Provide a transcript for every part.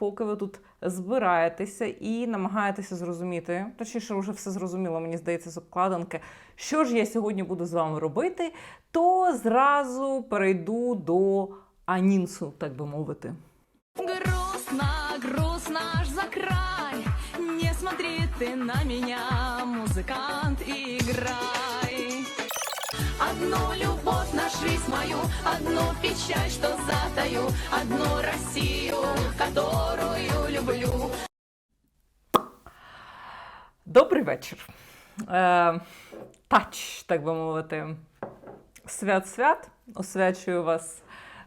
поки ви тут збираєтеся і намагаєтеся зрозуміти, точніше, вже все зрозуміло, мені здається, з обкладинки, що ж я сьогодні буду з вами робити, то зразу перейду до анінсу, так би мовити. Грустно, грустно аж за край Не смотри ты на меня, музыкант, играй Одну любовь на жизнь мою, одну печаль, что затаю Одну Россию, которую люблю Добрий вечір. Е, тач, так би мовити. Свят-свят. Освячую вас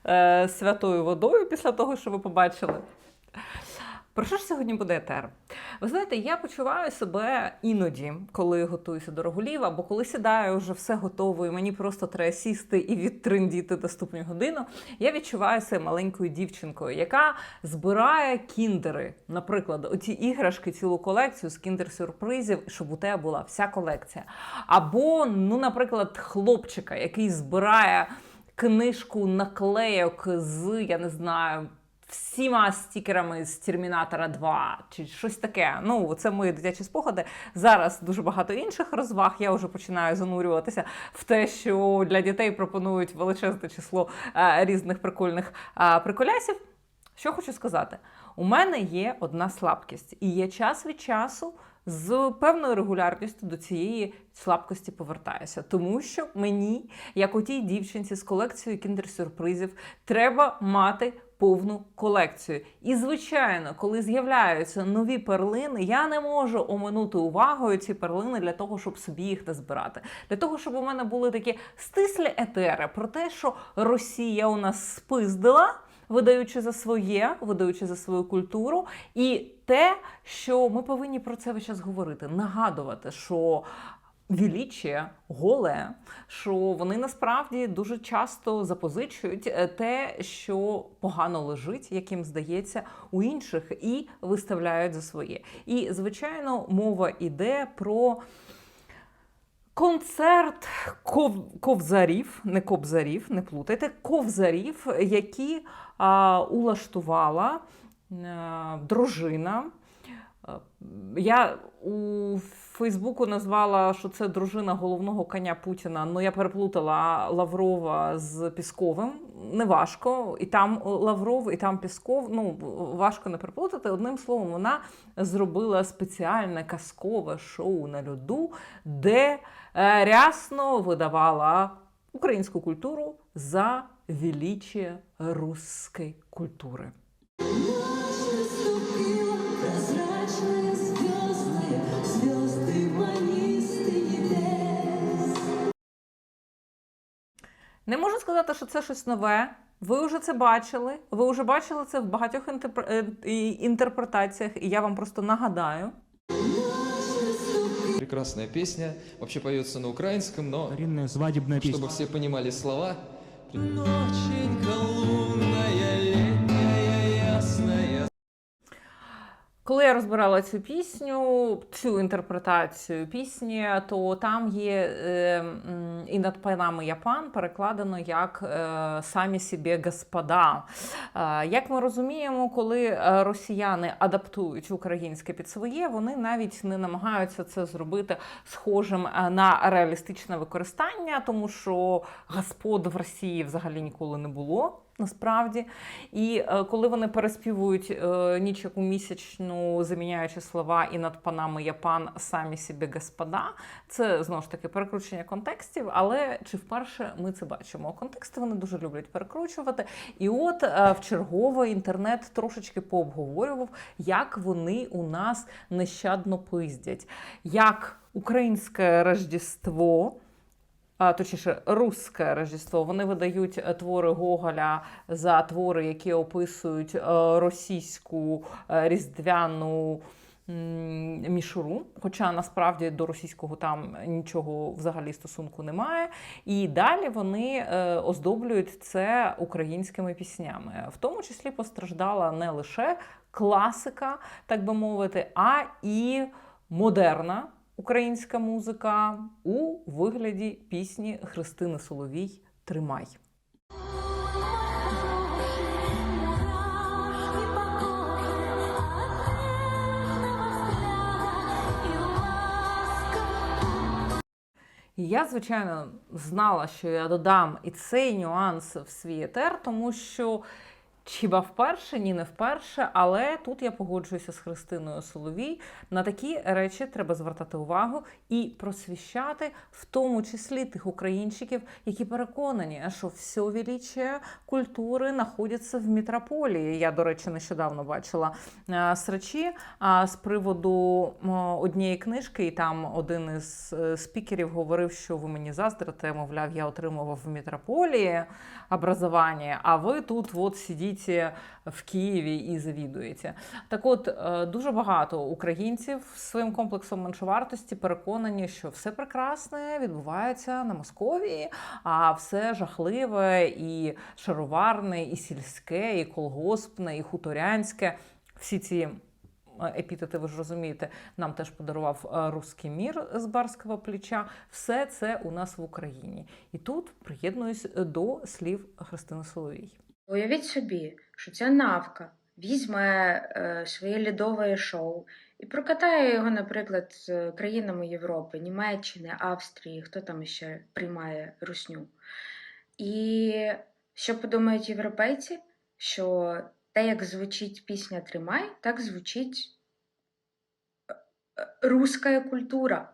е, святою водою після того, що ви побачили. Про що ж сьогодні буде етер? Ви знаєте, я почуваю себе іноді, коли готуюся до регулів, або коли сідаю, вже все готово, і мені просто треба сісти і відтриндіти наступну годину. Я відчуваю себе маленькою дівчинкою, яка збирає кіндери. Наприклад, оці іграшки, цілу колекцію з кіндер-сюрпризів, щоб у тебе була вся колекція. Або, ну, наприклад, хлопчика, який збирає книжку наклейок з, я не знаю всіма стікерами з Термінатора 2 чи щось таке. Ну, це мої дитячі спогади. Зараз дуже багато інших розваг. Я вже починаю занурюватися в те, що для дітей пропонують величезне число е, різних прикольних е, приколясів. Що хочу сказати, у мене є одна слабкість, і я час від часу з певною регулярністю до цієї слабкості повертаюся, тому що мені, як у тій дівчинці з колекцією кіндер-сюрпризів, треба мати повну колекцію. І, звичайно, коли з'являються нові перлини, я не можу оминути увагою ці перлини для того, щоб собі їх не збирати. Для того, щоб у мене були такі стислі етери про те, що Росія у нас спиздила. Видаючи за своє, видаючи за свою культуру, і те, що ми повинні про це весь час говорити, нагадувати, що Віліче, голе, що вони насправді дуже часто запозичують е, те, що погано лежить, як їм здається, у інших, і виставляють за своє. І, звичайно, мова йде про. Концерт ков... ковзарів, не кобзарів, не плутайте, ковзарів, які а, улаштувала а, дружина. Я у Фейсбуку назвала, що це дружина головного коня Путіна. Ну я переплутала Лаврова з Пісковим. Неважко. І там Лавров, і там Пісков. Ну важко не переплутати. Одним словом, вона зробила спеціальне казкове шоу на льоду, де е, рясно видавала українську культуру за величие русської культури. Не можу сказати, що це щось нове. Ви вже це бачили. Ви вже бачили це в багатьох е, інтерпретаціях, і я вам просто нагадаю. Прекрасная песня, вообще поется на украинском, но Старинная свадебная песня. чтобы все понимали слова. Ноченька лунная, Коли я розбирала цю пісню, цю інтерпретацію пісні, то там є е, і над панами я пан перекладено як е, самі собі господа. Е, як ми розуміємо, коли е, росіяни адаптують українське під своє, вони навіть не намагаються це зробити схожим на реалістичне використання, тому що господ в Росії взагалі ніколи не було. Насправді, і е, коли вони переспівують е, ніч яку місячну, заміняючи слова і над панами я пан самі собі господа, це знову ж таки перекручення контекстів. Але чи вперше ми це бачимо? Контексти вони дуже люблять перекручувати. І от е, в чергове інтернет трошечки пообговорював, як вони у нас нещадно пиздять, як українське Рождество точніше, русське Рождество. Вони видають е, твори Гоголя за твори, які описують е, російську е, різдвяну. Мішуру, хоча насправді до російського там нічого взагалі стосунку немає. І далі вони оздоблюють це українськими піснями. В тому числі постраждала не лише класика, так би мовити, а і модерна українська музика у вигляді пісні Христини Соловій Тримай. Я, звичайно, знала, що я додам і цей нюанс в свій етер, тому що хіба вперше, ні, не вперше, але тут я погоджуюся з Христиною Соловій. На такі речі треба звертати увагу і просвіщати, в тому числі тих українчиків, які переконані, що все величие культури знаходиться в мітрополії. Я, до речі, нещодавно бачила е, срачі з приводу однієї книжки, і там один із е, спікерів говорив, що ви мені заздрите, мовляв, я отримував в мітрополії образування, а ви тут от сидите в Києві і завідуєте. Так от, е, дуже багато українців своїм комплексом меншовартості переконані, що все прекрасне відбувається на Московії, а все жахливе і шароварне, і сільське, і колгоспне, і хуторянське. Всі ці е, епітети, ви ж розумієте, нам теж подарував е, руський мір з барського плеча. Все це у нас в Україні. І тут приєднуюсь до слів Христини Соловій. Уявіть собі, що ця навка візьме е, своє льодове шоу і прокатає його, наприклад, з країнами Європи, Німеччини, Австрії, хто там ще приймає русню. І що подумають європейці? Що те, як звучить пісня Тримай, так звучить е, е, руська культура.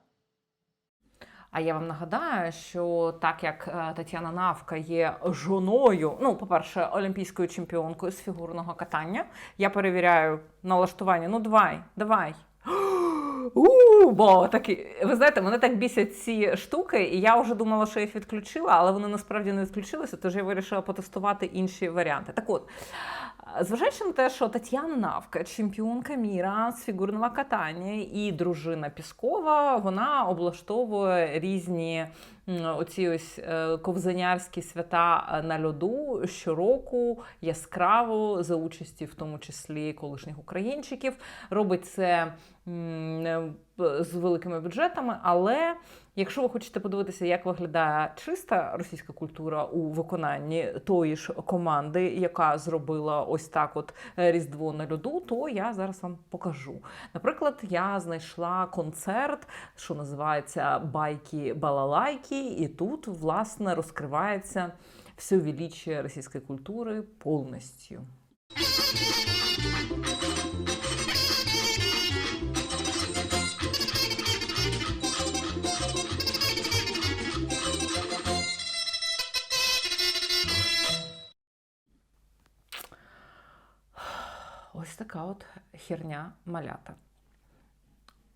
А я вам нагадаю, що так як е, Тетяна Навка є жоною, ну, по-перше, олімпійською чемпіонкою з фігурного катання, я перевіряю налаштування. Ну, давай, давай. У, бо такі, ви знаєте, мене так бісять ці штуки, і я вже думала, що їх відключила, але вони насправді не відключилися, тож я вирішила потестувати інші варіанти. Так от, зважаючи на те, що Тетяна Навка, чемпіонка міра з фігурного катання і дружина Піскова, вона облаштовує різні оці ось е, ковзанярські свята е, на льоду щороку яскраво за участі, в тому числі колишніх українчиків. Робить це е, з великими бюджетами, але якщо ви хочете подивитися, як виглядає чиста російська культура у виконанні тої ж команди, яка зробила ось так: от е, Різдво на льоду, то я зараз вам покажу. Наприклад, я знайшла концерт, що називається Байки Балалайки, і тут власне розкривається все величие російської культури повністю. Така от херня малята.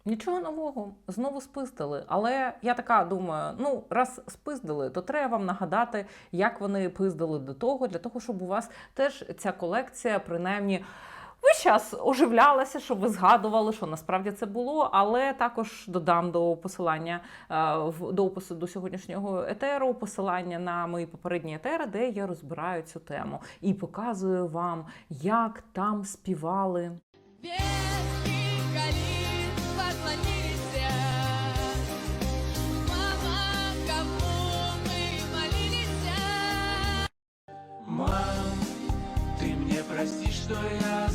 Нічого нового, знову спиздили. Але я така думаю: ну, раз спиздили, то треба вам нагадати, як вони пиздили до того, для того, щоб у вас теж ця колекція, принаймні. Весь час оживлялася, щоб ви згадували, що насправді це було, але також додам до посилання е, до опису до сьогоднішнього етеру посилання на мої попередні етери, де я розбираю цю тему і показую вам, як там співали. Мам, ты мне прости, что я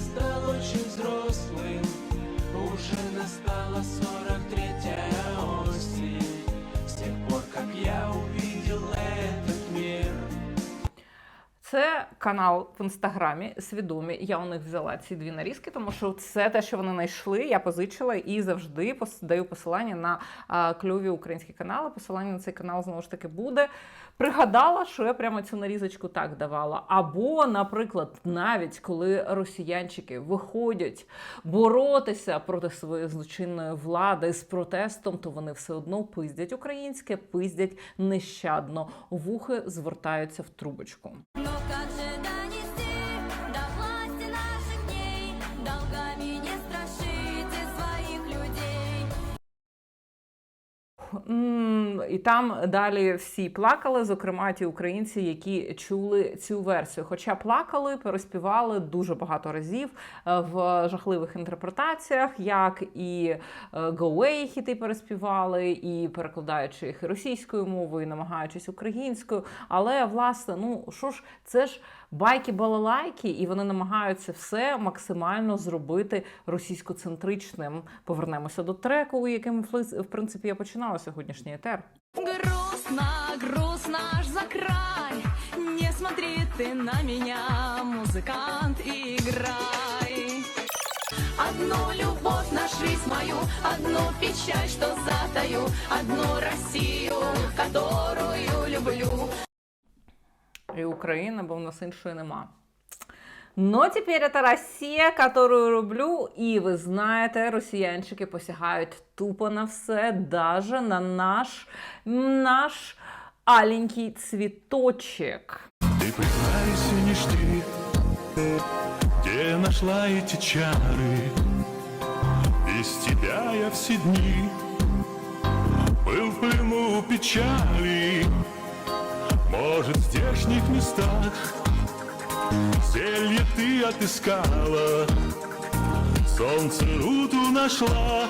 Це канал в інстаграмі свідомі. Я у них взяла ці дві нарізки, тому що це те, що вони знайшли, я позичила і завжди даю посилання на а, кльові українські канали. Посилання на цей канал знову ж таки буде. Пригадала, що я прямо цю нарізочку так давала. Або, наприклад, навіть коли росіянчики виходять боротися проти своєї злочинної влади з протестом, то вони все одно пиздять українське, пиздять нещадно. Вухи звертаються в трубочку. І там далі всі плакали, зокрема ті українці, які чули цю версію. Хоча плакали, переспівали дуже багато разів е, в жахливих інтерпретаціях, як і Away хіти переспівали, і перекладаючи їх російською мовою, намагаючись українською. Але власне, ну що ж, це ж байки-балалайки, і вони намагаються все максимально зробити російськоцентричним. Повернемося до треку, яким в принципі я починала сьогоднішній етер. Грустно, грустно, аж за край. Не смотри ты на меня, музыкант, играй. Одну любовь на жизнь мою, одну печаль, что затаю, одну Россию, которую І України, бо в нас іншої нема. Но теперь это Россия, которую люблю, и вы знаете, росіянчики посягають тупо на все, даже на наш, наш аленький цвіточек. Ты признайся, не жди, где нашла эти чары. Без тебя я все дни был в пылу печали. Может, в здешних местах зелье ты отыскала, солнце руту нашла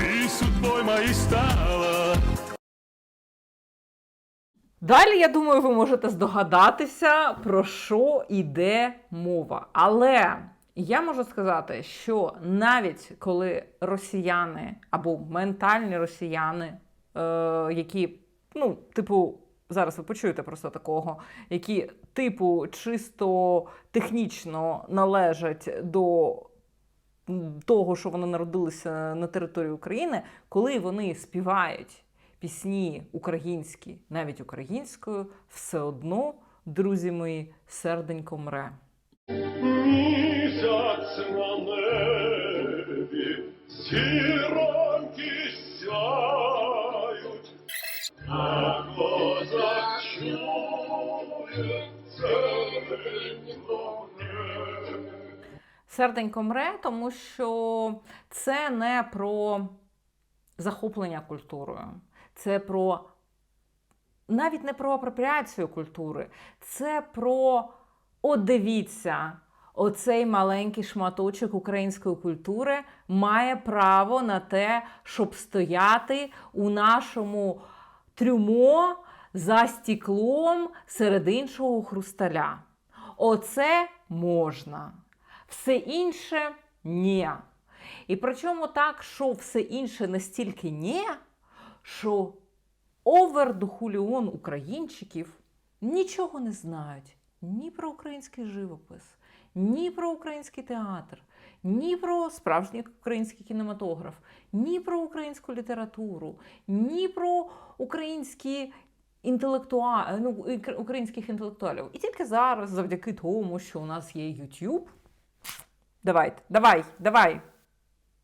и судьбой моей стала. Далі, я думаю, ви можете здогадатися, про що йде мова. Але я можу сказати, що навіть коли росіяни або ментальні росіяни, е, які, ну, типу, зараз ви почуєте просто такого, які, типу, чисто технічно належать до того, що вони народилися на території України, коли вони співають пісні українські, навіть українською, все одно, друзі мої, серденько мре. Місяць на небі, зіроньки Серденько мре, тому що це не про захоплення культурою, це про навіть не про апропріацію культури, це про от дивіться, оцей маленький шматочок української культури має право на те, щоб стояти у нашому трюмо за стіклом серед іншого хрусталя. Оце можна. Все інше ні. І причому так, що все інше настільки ні, що овердохуліон українчиків нічого не знають ні про український живопис, ні про український театр, ні про справжній український кінематограф, ні про українську літературу, ні про українські інтелектуа... ну, українських інтелектуалів. І тільки зараз, завдяки тому, що у нас є YouTube, давайте, давай, давай.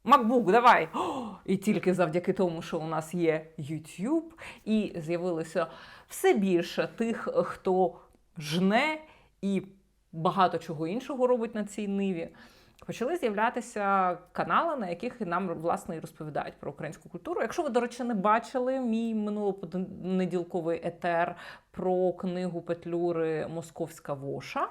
MacBook, давай. О, і тільки завдяки тому, що у нас є YouTube, і з'явилося все більше тих, хто жне і багато чого іншого робить на цій ниві. Почали з'являтися канали, на яких нам власне розповідають про українську культуру. Якщо ви, до речі, не бачили мій минулопонеділковий етер про книгу Петлюри Московська воша,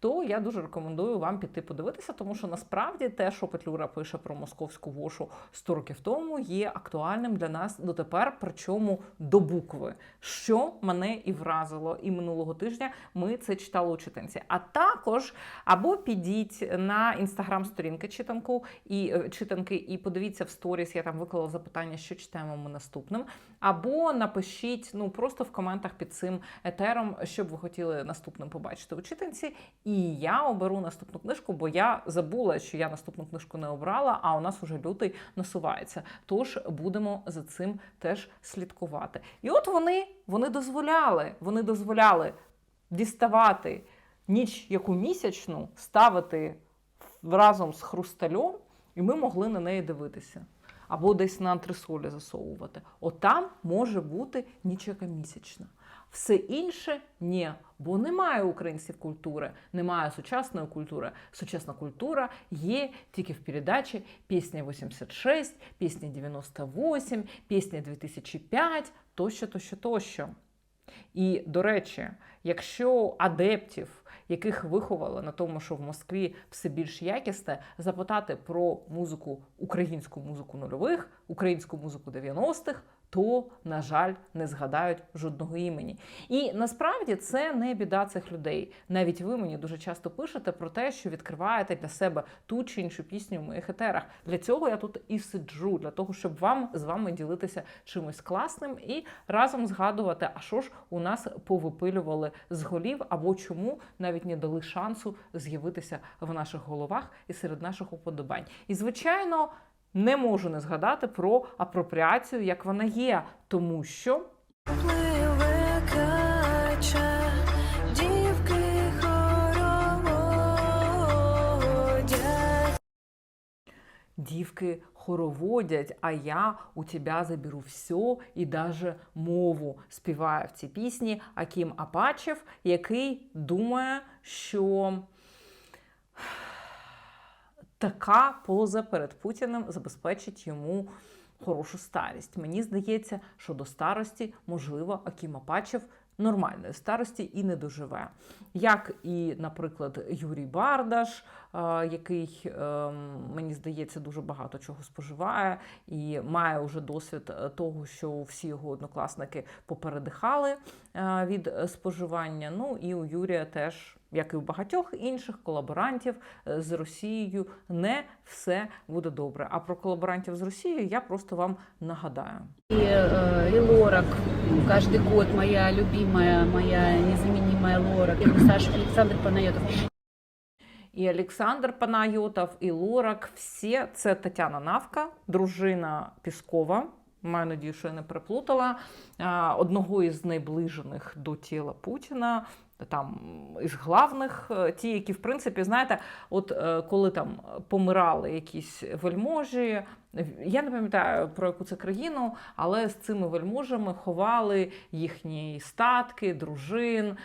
то я дуже рекомендую вам піти подивитися, тому що насправді те, що Петлюра пише про московську вошу 100 років тому, є актуальним для нас дотепер, причому до букви, що мене і вразило. І минулого тижня ми це читали у читанці. А також або підіть на інстаграм-сторінки читанку і е, читанки, і подивіться в сторіс. Я там виклала запитання, що читаємо ми наступним. Або напишіть ну просто в коментах під цим етером, що б ви хотіли наступним побачити у читанці. І я оберу наступну книжку, бо я забула, що я наступну книжку не обрала, а у нас уже лютий насувається. Тож будемо за цим теж слідкувати. І от вони, вони дозволяли, вони дозволяли діставати ніч яку місячну, ставити разом з хрустальом, і ми могли на неї дивитися. Або десь на антресолі засовувати. Отам може бути ніч яка місячна. Все інше ні, бо немає української культури, немає сучасної культури. Сучасна культура є тільки в передачі Пісня 86, Пісня 98, Пісня 2005, тощо, тощо, тощо. І, до речі, якщо адептів, яких виховали на тому, що в Москві все більш якісне, запитати про музику, українську музику нульових, українську музику 90-х, то, на жаль, не згадають жодного імені. І насправді це не біда цих людей. Навіть ви мені дуже часто пишете про те, що відкриваєте для себе ту чи іншу пісню в моїх етерах. Для цього я тут і сиджу, для того, щоб вам з вами ділитися чимось класним і разом згадувати, а що ж у нас повипилювали з голів, або чому навіть не дали шансу з'явитися в наших головах і серед наших уподобань. І звичайно. Не можу не згадати про апропріацію, як вона є, тому що. Дівки хороводять, а я у тебя заберу все і даже мову співає в цій пісні Акім Апачев, який думає, що така поза перед Путіним забезпечить йому хорошу старість. Мені здається, що до старості, можливо, Акім Апачев нормальної старості і не доживе. Як і, наприклад, Юрій Бардаш, який, ем, мені здається, дуже багато чого споживає і має вже досвід е, того, що всі його однокласники попередихали е, від е, споживання. Ну і у Юрія теж. Як і у багатьох інших колаборантів е, з Росією, не все буде добре. А про колаборантів з Росією я просто вам нагадаю. И, э, Лорак. Каждый год моя любимая, моя незаменимая Лорак. Саша Александр Панайотов. І Олександр Панайотов, і Лорак, всі це Тетяна Навка, дружина Піскова. Маю надію, що я не переплутала одного із найближених до тіла Путіна. Там із главних, е, ті, які, в принципі, знаєте, от е, коли там помирали якісь вельможі, я не пам'ятаю про яку це країну, але з цими вельможами ховали їхні статки, дружин,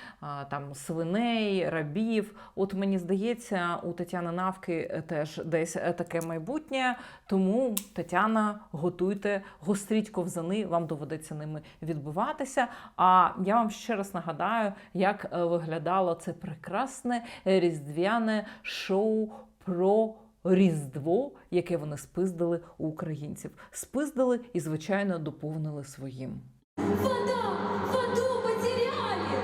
там свиней, рабів. От мені здається, у Тетяни Навки теж десь таке майбутнє. Тому Тетяна, готуйте, гостріть ковзани, вам доведеться ними відбиватися. А я вам ще раз нагадаю, як е, виглядало це прекрасне різдвяне шоу про. Різдво, яке вони спиздили у українців, спиздили і, звичайно, доповнили своїм. Вода! Воду потеряли!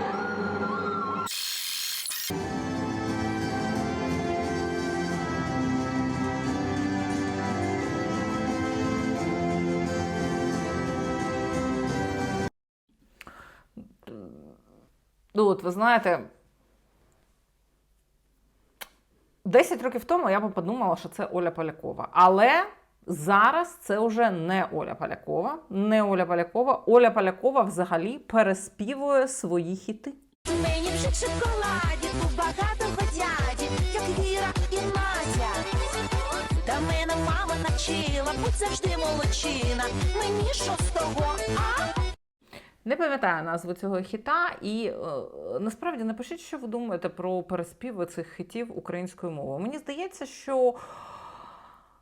Ну, от ви знаєте, 10 років тому я би подумала, що це Оля Полякова. Але зараз це вже не Оля Полякова. Не Оля Полякова. Оля Полякова взагалі переспівує свої хіти. Мені вже шоколаді, тут багато дяді, як Віра і Надя. Та мене мама навчила, будь завжди молодчина. Мені що з того, а? Не пам'ятаю назву цього хіта, і е, насправді напишіть, що ви думаєте про переспіви цих хітів українською мовою. Мені здається, що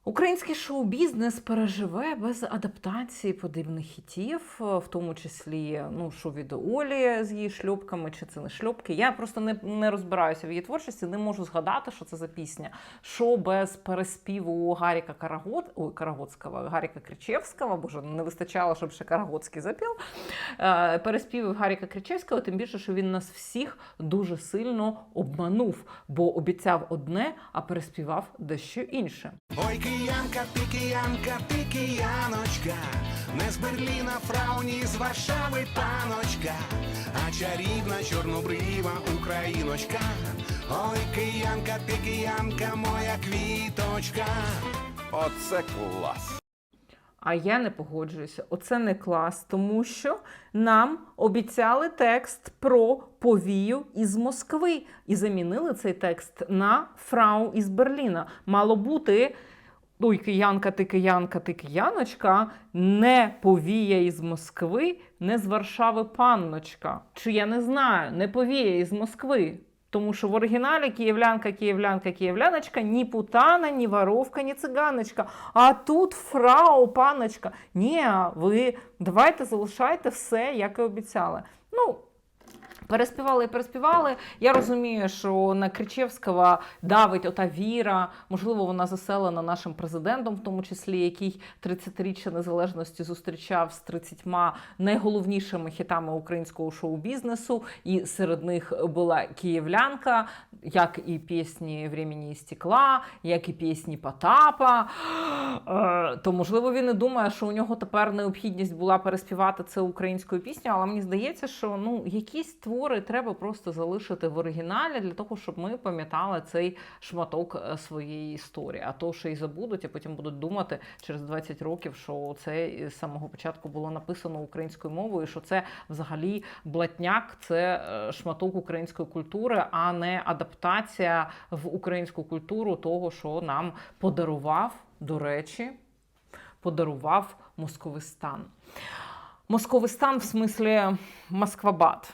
український шоу-бізнес переживе без адаптації подібних хітів, е, в тому числі ну, що від Олі з її шльопками, чи це не шльопки. Я просто не, не розбираюся в її творчості, не можу згадати, що це за пісня. Що без переспіву Гаріка Карагод... Ой, Карагодського, Гаріка Кричевського, боже, не вистачало, щоб ще Карагодський запів. Е, переспівів Гаріка Кричевського, тим більше, що він нас всіх дуже сильно обманув, бо обіцяв одне, а переспівав дещо інше. Ой, киянка, ти кияночка, не з Берліна, фрау, ні з Варшави, паночка, а чарівна чорнобрива україночка. Ой, киянка, ти киянка, моя квіточка. Оце клас. А я не погоджуюся. Оце не клас, тому що нам обіцяли текст про повію із Москви і замінили цей текст на фрау із Берліна. Мало бути. Ой, киянка, ти киянка, ти кияночка, не повія із Москви, не з Варшави панночка. Чи я не знаю, не повія із Москви. Тому що в оригіналі київлянка, київлянка, київляночка, ні путана, ні воровка, ні циганочка. А тут фрау, паночка. Ні, ви давайте залишайте все, як і обіцяли. Ну, Переспівали і переспівали. Я розумію, що на Кричевського давить ота віра. Можливо, вона заселена нашим президентом, в тому числі, який 30-річчя незалежності зустрічав з 30 найголовнішими хітами українського шоу-бізнесу. І серед них була київлянка, як і пісні «Времені і стекла, як і пісні Потапа. Е, То, можливо, він і думає, що у нього тепер необхідність була переспівати це українською піснею, але мені здається, що ну, якісь твори треба просто залишити в оригіналі для того, щоб ми пам'ятали цей шматок е, своєї історії. А то, що і забудуть, а потім будуть думати через 20 років, що це з самого початку було написано українською мовою, що це взагалі блатняк, це е, шматок української культури, а не адаптація в українську культуру того, що нам подарував, до речі, подарував Московистан. Московистан в смислі Москвабад.